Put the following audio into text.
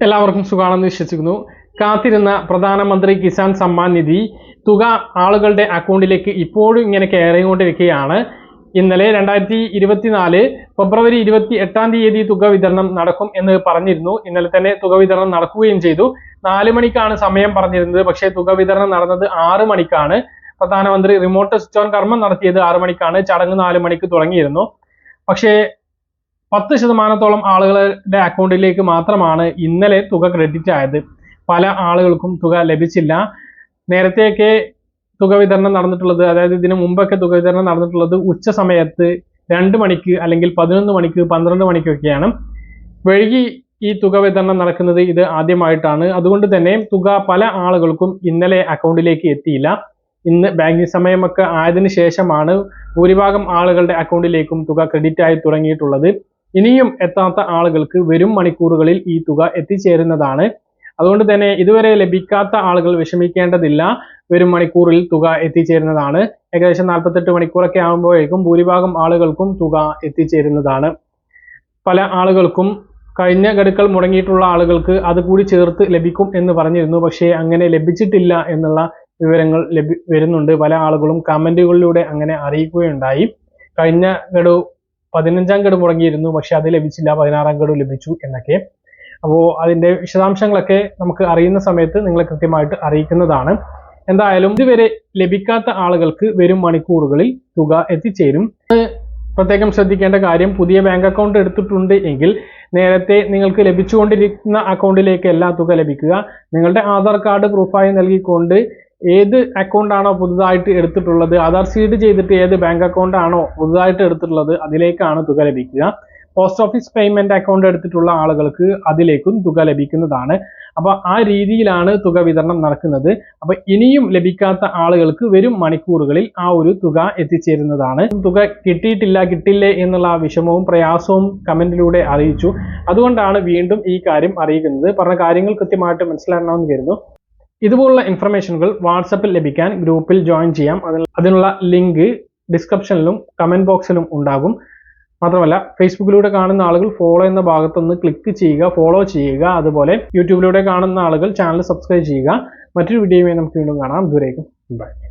എല്ലാവർക്കും സുഖമാണെന്ന് വിശ്വസിക്കുന്നു. കാത്തിരുന്ന പ്രധാനമന്ത്രി കിസാൻ സമ്മാൻ നിധി തുക ആളുകളുടെ അക്കൗണ്ടിലേക്ക് ഇപ്പോഴും ഇങ്ങനെ കയറിക്കൊണ്ടിരിക്കുകയാണ്. ഇന്നലെ രണ്ടായിരത്തി ഇരുപത്തിനാല് ഫെബ്രുവരി ഇരുപത്തി എട്ടാം തീയതി തുക വിതരണം നടക്കും എന്ന് പറഞ്ഞിരുന്നു. ഇന്നലെ തന്നെ തുക വിതരണം നടക്കുകയും ചെയ്തു. നാല് മണിക്കാണ് സമയം പറഞ്ഞിരുന്നത്. പക്ഷേ തുക വിതരണം നടന്നത് ആറ് മണിക്കാണ്. പ്രധാനമന്ത്രി റിമോട്ട് സ്വിച്ച് ഓൺ കർമ്മം നടത്തിയത് ആറ് മണിക്കാണ്. ചടങ്ങ് നാല് മണിക്ക് തുടങ്ങിയിരുന്നു. പക്ഷേ പത്ത് ശതമാനത്തോളം ആളുകളുടെ അക്കൗണ്ടിലേക്ക് മാത്രമാണ് ഇന്നലെ തുക ക്രെഡിറ്റ് ആയത്. പല ആളുകൾക്കും തുക ലഭിച്ചില്ല. നേരത്തെയൊക്കെ തുക വിതരണം നടന്നിട്ടുള്ളത് അതായത് ഇതിന് മുമ്പൊക്കെ തുക വിതരണം നടന്നിട്ടുള്ളത് ഉച്ച സമയത്ത് രണ്ട് മണിക്ക് അല്ലെങ്കിൽ പതിനൊന്ന് മണിക്ക് പന്ത്രണ്ട് മണിക്കൊക്കെയാണ്. വൈകി ഈ തുക വിതരണം നടക്കുന്നത് ഇത് ആദ്യമായിട്ടാണ്. അതുകൊണ്ട് തന്നെ തുക പല ആളുകൾക്കും ഇന്നലെ അക്കൗണ്ടിലേക്ക് എത്തിയില്ല. ഇന്ന് ബാങ്കിങ് സമയമൊക്കെ ആയതിനു ശേഷമാണ് ഭൂരിഭാഗം ആളുകളുടെ അക്കൗണ്ടിലേക്കും തുക ക്രെഡിറ്റ് ആയി തുടങ്ങിയിട്ടുള്ളത്. ഇനിയും എത്താത്ത ആളുകൾക്ക് വരും മണിക്കൂറുകളിൽ ഈ തുക എത്തിച്ചേരുന്നതാണ്. അതുകൊണ്ട് തന്നെ ഇതുവരെ ലഭിക്കാത്ത ആളുകൾ വിഷമിക്കേണ്ടതില്ല. വരും മണിക്കൂറിൽ തുക എത്തിച്ചേരുന്നതാണ്. ഏകദേശം നാൽപ്പത്തെട്ട് മണിക്കൂറൊക്കെ ആകുമ്പോഴേക്കും ഭൂരിഭാഗം ആളുകൾക്കും തുക എത്തിച്ചേരുന്നതാണ്. പല ആളുകൾക്കും കഴിഞ്ഞ ഗഡുക്കൾ മുടങ്ങിയിട്ടുള്ള ആളുകൾക്ക് അത് കൂടി ചേർത്ത് ലഭിക്കും എന്ന് പറഞ്ഞിരുന്നു. പക്ഷേ അങ്ങനെ ലഭിച്ചിട്ടില്ല എന്നുള്ള വിവരങ്ങൾ ലഭി വരുന്നുണ്ട്. പല ആളുകളും കമന്റുകളിലൂടെ അങ്ങനെ അറിയിക്കുകയുണ്ടായി. കഴിഞ്ഞ ഗഡു പതിനഞ്ചാം ഗഡു മുടങ്ങിയിരുന്നു പക്ഷെ അത് ലഭിച്ചില്ല പതിനാറാം ഗഡു ലഭിച്ചു എന്നൊക്കെ. അപ്പോൾ അതിന്റെ വിശദാംശങ്ങളൊക്കെ നമുക്ക് അറിയുന്ന സമയത്ത് നിങ്ങളെ കൃത്യമായിട്ട് അറിയിക്കുന്നതാണ്. എന്തായാലും ഇതുവരെ ലഭിക്കാത്ത ആളുകൾക്ക് വരും മണിക്കൂറുകളിൽ തുക എത്തിച്ചേരും. പ്രത്യേകം ശ്രദ്ധിക്കേണ്ട കാര്യം പുതിയ ബാങ്ക് അക്കൗണ്ട് എടുത്തിട്ടുണ്ട് എങ്കിൽ നേരത്തെ നിങ്ങൾക്ക് ലഭിച്ചുകൊണ്ടിരിക്കുന്ന അക്കൗണ്ടിലേക്ക് എല്ലാ തുക ലഭിക്കുക. നിങ്ങളുടെ ആധാർ കാർഡ് പ്രൂഫായി നൽകിക്കൊണ്ട് ഏത് അക്കൗണ്ട് ആണോ പുതുതായിട്ട് എടുത്തിട്ടുള്ളത് ആധാർ സീഡ് ചെയ്തിട്ട് ഏത് ബാങ്ക് അക്കൗണ്ട് ആണോ പുതുതായിട്ട് എടുത്തിട്ടുള്ളത് അതിലേക്കാണ് തുക ലഭിക്കുക. പോസ്റ്റ് ഓഫീസ് പേയ്മെന്റ് അക്കൗണ്ട് എടുത്തിട്ടുള്ള ആളുകൾക്ക് അതിലേക്കും തുക ലഭിക്കുന്നതാണ്. അപ്പൊ ആ രീതിയിലാണ് തുക വിതരണം നടക്കുന്നത്. അപ്പൊ ഇനിയും ലഭിക്കാത്ത ആളുകൾക്ക് വരും മണിക്കൂറുകളിൽ ആ ഒരു തുക എത്തിച്ചേരുന്നതാണ്. തുക കിട്ടിയിട്ടില്ല കിട്ടില്ലേ എന്നുള്ള വിഷമവും പ്രയാസവും കമന്റിലൂടെ അറിയിച്ചു. അതുകൊണ്ടാണ് വീണ്ടും ഈ കാര്യം അറിയിക്കുന്നത്. പറഞ്ഞ കാര്യങ്ങൾ കൃത്യമായിട്ട് മനസ്സിലാക്കണമെന്ന് കരുതുന്നു. ഇതുപോലുള്ള ഇൻഫർമേഷനുകൾ വാട്സപ്പിൽ ലഭിക്കാൻ ഗ്രൂപ്പിൽ ജോയിൻ ചെയ്യാം. അതിനുള്ള ലിങ്ക് ഡിസ്ക്രിപ്ഷനിലും കമന്റ് ബോക്സിലും ഉണ്ടാകും. മാത്രമല്ല ഫേസ്ബുക്കിലൂടെ കാണുന്ന ആളുകൾ ഫോളോ എന്ന ഭാഗത്തൊന്ന് ക്ലിക്ക് ചെയ്യുക ഫോളോ ചെയ്യുക. അതുപോലെ യൂട്യൂബിലൂടെ കാണുന്ന ആളുകൾ ചാനൽ സബ്സ്ക്രൈബ് ചെയ്യുക. മറ്റൊരു വീഡിയോയുമായി നമുക്ക് വീണ്ടും കാണാം. ദൂരേക്കും ബൈ